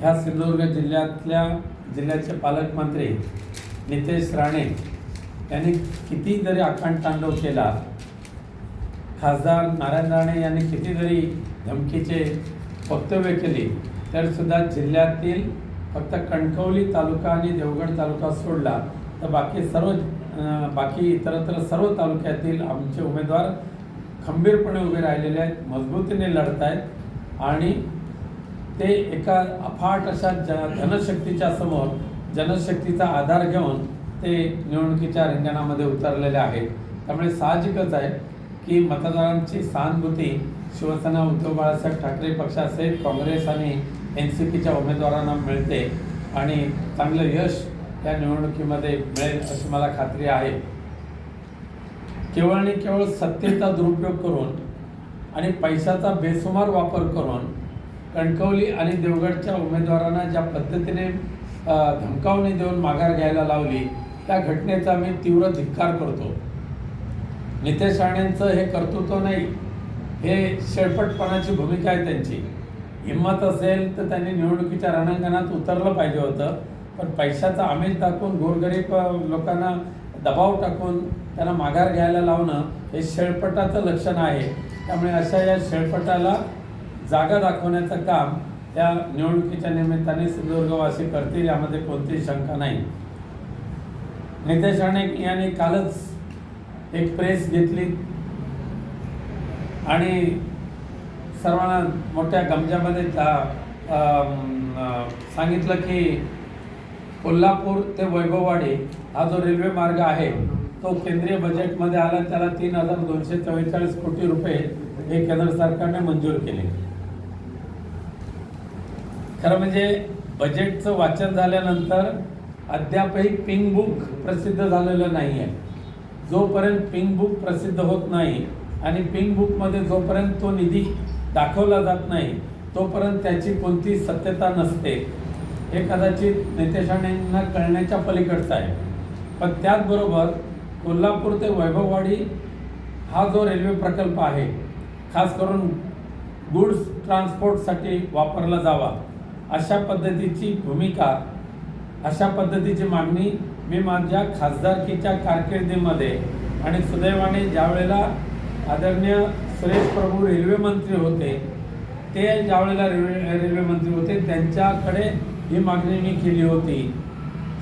ह्या सिंधुदुर्ग जिल्ह्यातल्या जिल्ह्याचे पालकमंत्री नितेश राणे यांनी किती जरी आकांड तांडव केला. खासदार नारायण राणे यांनी किती जरी धमकीचे वक्तव्य केले तरीसुद्धा जिल्ह्यातील फक्त कणकवली तालुका आणि देवगड तालुका सोडला. तर बाकी सर्व बाकी इतरत्र सर्व तालुक्यातील आमचे उमेदवार खंबीरपणे उभे राहिलेले आहेत मजबूतीने लढत आहेत आणि ते एका अफाट अशा ज जनशक्तीच्या समोर जनशक्तीचा आधार घेऊन ते निवडणुकीच्या रिंगणामध्ये उतरलेले आहेत. त्यामुळे साहजिकच आहे की मतदारांची सहानुभूती शिवसेना उद्धव बाळासाहेब ठाकरे पक्षासहित काँग्रेस आणि एन सी पीच्या उमेदवारांना मिळते आणि चांगलं यश या निवडणुकीमध्ये मिळेल अशी मला खात्री आहे. केवळ आणि केवळ सत्तेचा दुरुपयोग करून आणि पैशाचा बेसुमार वापर करून कणकवली आणि देवगडच्या उमेदवारांना ज्या पद्धतीने धमकावणी देऊन माघार घ्यायला लावली त्या घटनेचा मी तीव्र धिक्कार करतो. नितेश राणेंचं हे कर्तृत्व नाही हे शेळपटपणाची भूमिका आहे त्यांची. हिंमत असेल तर त्यांनी निवडणुकीच्या रणांगणात उतरलं पाहिजे होतं पण पैशाचा आमिष दाखवून गोरगरीब लोकांना दबाव टाकून त्यांना माघार घ्यायला लावणं हे शेळपटाचं लक्षण आहे. त्यामुळे अशा या शेळपटाला जागा दाखवण्याचं काम या निवडणुकीच्या निमित्ताने सिंधुदुर्गवासी करतील यामध्ये कोणतीही शंका नाही. नितेश राणे यांनी कालच एक प्रेस घेतली. आणि सर्वांना मोठ्या गमजामध्ये सांगितलं की कोल्हापूर ते वैभववाडी हा जो रेल्वे मार्ग आहे तो केंद्रीय बजेटमध्ये आला त्याला तीन हजार दोनशे चव्वेचाळीस कोटी रुपये हे केंद्र सरकारने मंजूर केले. खरं म्हणजे बजेटचं वाचन झाल्यानंतर अद्यापही पिंक बुक प्रसिद्ध झालेलं नाही आहे जोपर्यंत पिंक बुक प्रसिद्ध होत नाही आणि पिंक बुकमध्ये जोपर्यंत तो निधी दाखवला जात नाही तोपर्यंत त्याची कोणती सत्यता नसते. हे कदाचित नितेश राणेंना कळण्याच्या पलीकडचं आहे. पण त्याचबरोबर कोल्हापूर ते वैभववाडी हा जो रेल्वे प्रकल्प आहे खास करून गुड्स ट्रान्सपोर्टसाठी वापरला जावा. अशा पद्धतीची भूमिका अशा पद्धतीची मागणी मी माझ्या खासदारकीच्या कारकिर्दीमध्ये आणि सुदैवाने ज्यावेळेला आदरणीय सुरेश प्रभू रेल्वे मंत्री होते ते ज्यावेळेला रेल्वे रेल्वे मंत्री होते त्यांच्याकडे ही मागणी मी केली होती.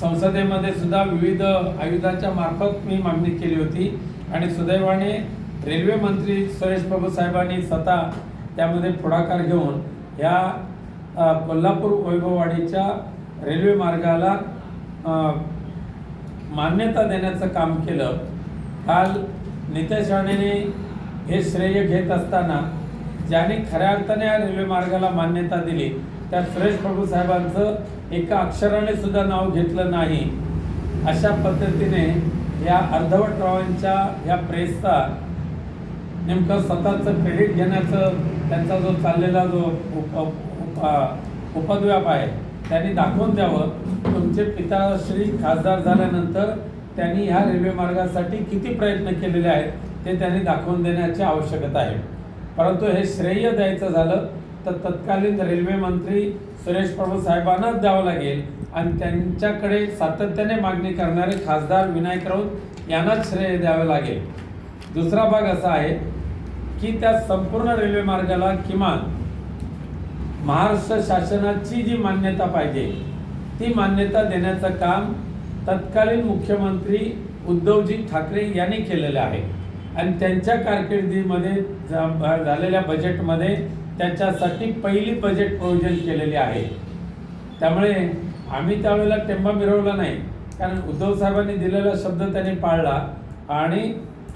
संसदेमध्ये सुद्धा विविध आयुधाच्या मार्फत मी मागणी केली होती आणि सुदैवाने रेल्वे मंत्री सुरेश प्रभू साहेबांनी स्वतः त्यामध्ये पुढाकार घेऊन ह्या कोल्हापूर वैभववाडीच्या रेल्वे मार्गाला मान्यता देण्याचं काम केलं. काल नितेश राणेने हे श्रेय घेत असताना ज्याने खऱ्या अर्थाने या रेल्वे मार्गाला मान्यता दिली त्या सुरेश प्रभू साहेबांचं एका अक्षराने सुद्धा नाव घेतलं नाही. अशा पद्धतीने या अर्धवट रावांच्या या प्रेसचा नेमकं स्वतःचं क्रेडिट घेण्याचं त्यांचा जो चाललेला जो उप उप उपद्व्याप आहे त्यांनी दाखवून द्यावं. तुमचे पिताश्री खासदार झाल्यानंतर त्यांनी ह्या रेल्वे मार्गासाठी किती प्रयत्न केलेले आहेत ते त्यांनी दाखवून देण्याची आवश्यकता आहे. परंतु हे श्रेय द्यायचं झालं तर तत्कालीन रेल्वे मंत्री सुरेश प्रभू साहेबांनाच द्यावं लागेल. आणि त्यांच्याकडे सातत्याने मागणी करणारे खासदार विनायक राऊत यांनाच श्रेय द्यावं लागेल. दुसरा भाग असा आहे की त्या संपूर्ण रेल्वे मार्गाला किमान महाराष्ट्र शासनाची जी मान्यता पाहिजे ती मान्यता देण्याचं काम तत्कालीन मुख्यमंत्री उद्धवजी ठाकरे यांनी केलेलं आहे. आणि त्यांच्या कारकिर्दीमध्ये झालेल्या बजेटमध्ये त्याच्यासाठी पहिली बजेट प्रयोजन केलेली आहे. त्यामुळे आम्ही त्यावेळेला टेंबा मिरवला नाही कारण उद्धव साहेबांनी दिलेला शब्द त्यांनी पाळला आणि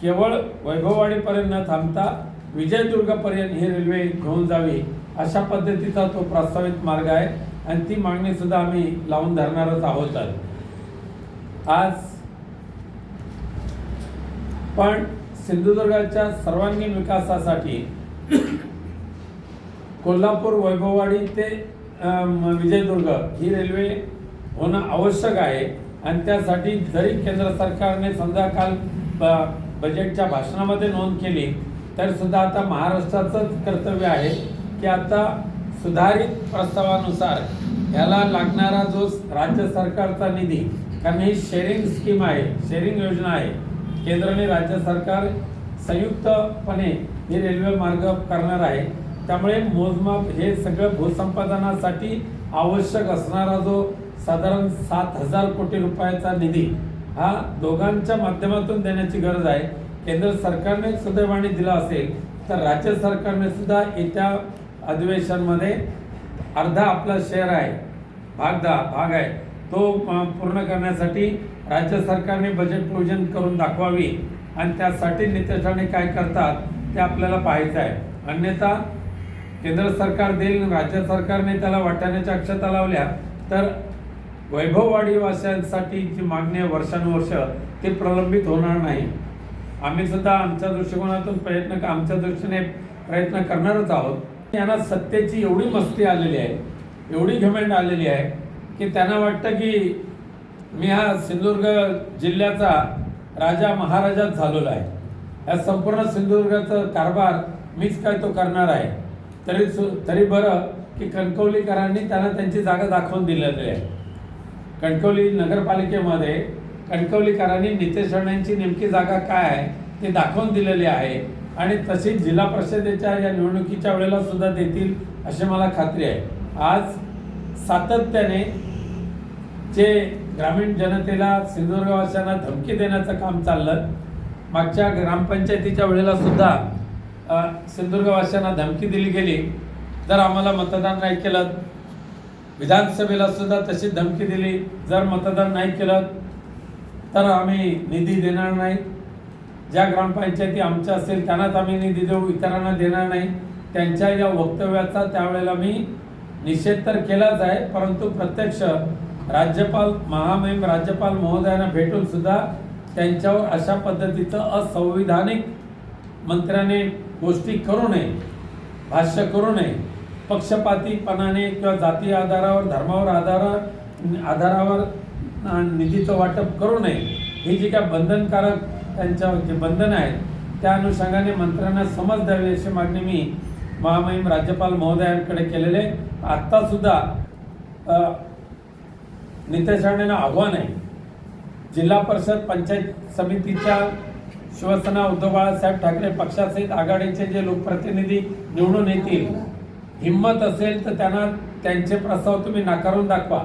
केवळ वैभववाडीपर्यंत न थांबता विजयदुर्गपर्यंत ही रेल्वे घेऊन जावी अशा पद्धतीचा तो प्रस्तावित मार्ग आहे आणि ती मागणी सुद्धा आम्ही लावून धरणारच आहोत आज. पण सिंधुदुर्गाच्या सर्वांगीण विकासासाठी कोल्हापूर वैभववाडी ते विजयदुर्ग ही रेल्वे होणं आवश्यक आहे आणि त्यासाठी जरी केंद्र सरकारने समजा काल ब- बजेटच्या भाषणामध्ये नोंद केली तर सुद्धा आता महाराष्ट्राचंच कर्तव्य आहे की आता सुधारित प्रस्तावानुसार ह्याला लागणारा जो राज्य सरकारचा निधी कारण ही शेअरिंग स्कीम आहे शेअरिंग योजना आहे केंद्र आणि राज्य सरकार संयुक्तपणे हे रेल्वे मार्ग करणार आहे. त्यामुळे मोजमाप हे सगळं भूसंपादनासाठी आवश्यक असणारा जो साधारण सात हजार कोटी रुपयाचा निधी हा दोघांच्या माध्यमातून देण्याची गरज आहे. केंद्र सरकारने सुदैवाने दिला असेल तर राज्य सरकारने सुद्धा येत्या अधिवेशनमध्ये अर्धा आपला शेअर आहे भाग दहा भाग आहे तो पूर्ण करण्यासाठी राज्य सरकारने बजेट प्रोविजन करून दाखवावी आणि त्यासाठी नितेश राणे काय करतात ते आपल्याला पाहायचं आहे. अन्यथा केंद्र सरकार देईल राज्य सरकारने त्याला वाटाण्याच्या अक्षता लावल्या तर वैभववाडीवासियांसाठी जी मागणी आहे वर्षानुवर्ष ती प्रलंबित होणार नाही. आम्ही सुद्धा आमच्या दृष्टिकोनातून प्रयत्न आमच्या दृष्टीने प्रयत्न करणारच आहोत. यांना सत्तेची एवढी मस्ती आलेली आहे एवढी घमेंड आलेली आहे की त्यांना वाटतं की मी हा सिंधुदुर्ग जिल्ह्याचा राजा महाराजाच झालेला आहे. या संपूर्ण सिंधुदुर्गाचा कारभार मीच काय तो करणार आहे? तरी सु तरी बरं की कणकवलीकरांनी त्यांना त्यांची जागा दाखवून दिलेली आहे. कणकवली नगरपालिकेमध्ये कणकवलीकरांनी नितेश राणेंची नेमकी जागा काय आहे ते दाखवून दिलेली आहे आणि तशीच जिल्हा परिषदेच्या या निवडणुकीच्या वेळेला सुद्धा देतील अशी मला खात्री आहे. आज सातत्याने जे ग्रामीण जनतेला सिंधुदुर्गवाशांना धमकी देण्याचं काम चाललं मागच्या ग्रामपंचायतीच्या वेळेला सुद्धा सिंधुदुर्गवाशांना धमकी दिली गेली. जर आम्हाला मतदान नाही केलं विधानसभेला सुद्धा तशी धमकी दिली. जर मतदान नाही केलं तर आम्ही निधी देणार नाही. ज्या ग्रामपंचायती आमच्या असेल त्यांनाच आम्ही निधी देऊ इतरांना देणार नाही. त्यांच्या या वक्तव्याचा त्यावेळेला मी निषेध तर केलाच आहे परंतु प्रत्यक्ष राज्यपाल महामहिम राज्यपाल महोदयांना भेटून सुद्धा त्यांच्यावर अशा पद्धतीचं असंविधानिक मंत्र्याने गोष्टी करू नये भाष्य करू नये. पक्षपातीपणाने किंवा जाती आधारावर धर्मावर आधार आधारावर निधीचं वाटप करू नये. ही जी काय बंधनकारक त्यांच्या जे बंधन आहेत त्या अनुषंगाने मंत्र्यांना समज द्यावी अशी मागणी मी महामहिम राज्यपाल महोदयांकडे केलेले आत्तासुद्धा नितेश राणेंना आव्हान आहे. जिल्हा परिषद पंचायत समितीच्या शिवसेना उद्धव बाळासाहेब ठाकरे पक्षासहित आघाडीचे जे लोकप्रतिनिधी निवडून येतील हिंमत असेल तर त्यांना त्यांचे प्रस्ताव तुम्ही नाकारून दाखवा.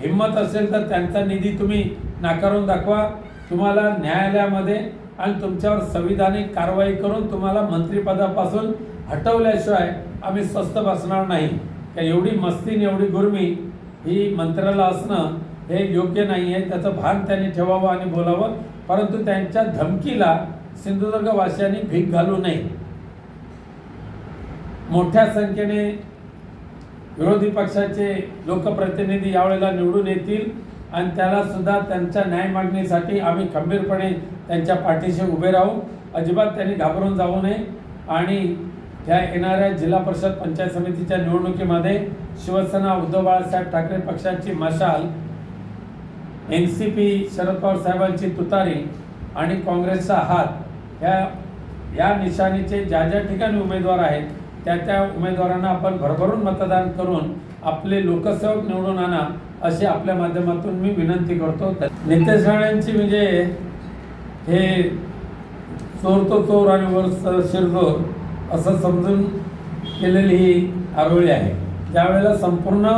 हिंमत असेल तर त्यांचा निधी तुम्ही नाकारून दाखवा. तुम्हाला न्यायालयामध्ये आणि तुमच्यावर संविधानिक कारवाई करून तुम्हाला मंत्रिपदापासून हटवल्याशिवाय आम्ही स्वस्थ बसणार नाही. का एवढी मस्ती आणि एवढी गुरमी ही मंत्र्याला असणं हे योग्य नाही आहे त्याचं भान त्यांनी ठेवावं आणि बोलावं. परंतु त्यांच्या धमकीला सिंधुदुर्गवासियांनी भीक घालू नये. मोठ्या संख्येने विरोधी पक्षाचे लोकप्रतिनिधी यावेळेला निवडून येतील आणि त्याला सुद्धा त्यांच्या न्याय मागणीसाठी आम्ही खंबीरपणे त्यांच्या पाठीशी उभे राहू. अजिबात त्यांनी घाबरून जाऊ नये. आणि त्या येणाऱ्या जिल्हा परिषद पंचायत समितीच्या निवडणुकीमध्ये शिवसेना उद्धव बाळासाहेब ठाकरे पक्षाची मशाल N C P Sharad Pawar साहेबांची तुतारी आणि काँग्रेसचा हात ह्या या निशाणीचे ज्या ज्या ठिकाणी उमेदवार आहेत त्या त्या उमेदवारांना आपण भरभरून मतदान करून आपले लोकसेवक निवडून आणा अशी आपल्या माध्यमातून मी विनंती करतो. नितेश राणेंची म्हणजे हे चोर तो चोर आणि वर शिरजोर असं समजून केलेली ही आरोळी आहे. ज्यावेळेला संपूर्ण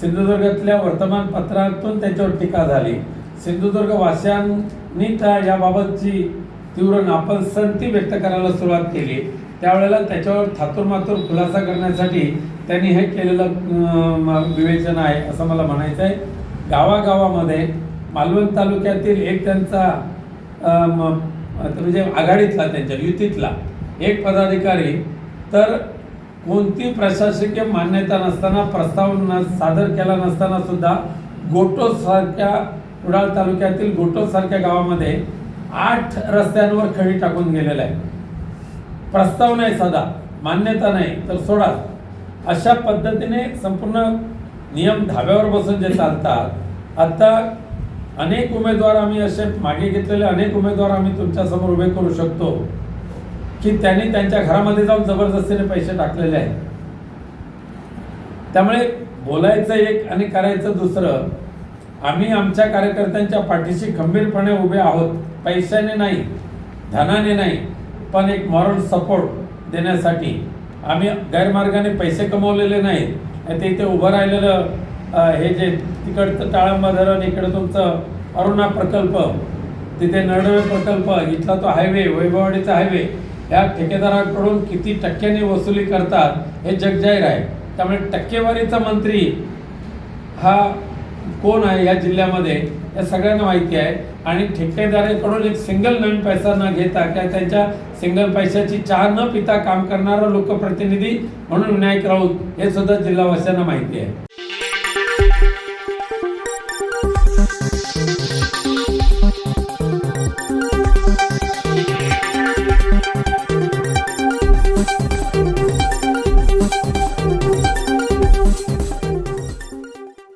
सिंधुदुर्गातल्या वर्तमानपत्रातून त्याच्यावर टीका झाली. सिंधुदुर्ग वासियांनी त्या याबाबतची तीव्र नापसंती व्यक्त करायला सुरुवात केली. त्यावेळेला त्याच्यावर थातूरमातूर खुलासा करण्यासाठी त्यांनी हे केलेलं विवेचन आहे असं मला म्हणायचं आहे गावागावामध्ये मालवण तालुक्यातील एक त्यांचा म- म्हणजे आघाडीतला त्यांच्या युतीतला एक पदाधिकारी तर कोणती प्रशासकीय मान्यता नसताना प्रस्ताव न सादर केला नसताना सुद्धा गोटोसारख्या कुडाळ तालुक्यातील गोटोसारख्या गावामध्ये आठ रस्त्यांवर खडी टाकून गेलेला आहे प्रस्ताव नाही साधा मान्यता नाही तर सोडा. अशा पद्धतीने संपूर्ण नियम धाब्यावर बसून जे चालतात आत्ता अनेक उमेदवार आम्ही असे मागे घेतलेले अनेक उमेदवार आम्ही तुमच्यासमोर उभे करू शकतो की त्यांनी त्यांच्या घरामध्ये जाऊन जबरदस्तीने पैसे टाकलेले आहेत. त्यामुळे बोलायचं एक आणि करायचं दुसरं आम्ही आमच्या कार्यकर्त्यांच्या पाठीशी खंबीरपणे उभे आहोत. पैशाने नाही धनाने नाही पण एक मॉरल सपोर्ट देण्यासाठी आम्ही गैरमार्गाने पैसे कमवलेले नाहीत. आणि ते इथे उभं राहिलेलं हे जे तिकडचं टाळंबा धरण इकडं तुमचं अरुणा प्रकल्प तिथे नरडवे प्रकल्प इथला तो हायवे वैभववाडीचा हायवे या ठेकेदाराकडून किती टक्क्यांनी वसुली करतात हे जगजाहीर आहे. त्यामुळे टक्केवारीचा मंत्री हा कोण आहे या जिल्ह्यामध्ये या सगळ्यांना माहिती आहे. आणि ठेकेदाराकडून एक सिंगल नवीन पैसा न घेता किंवा त्यांच्या सिंगल पैशाची चहा न पिता काम करणारा लोकप्रतिनिधी म्हणून विनायक राऊत हे सुद्धा जिल्हावासियांना माहिती आहे.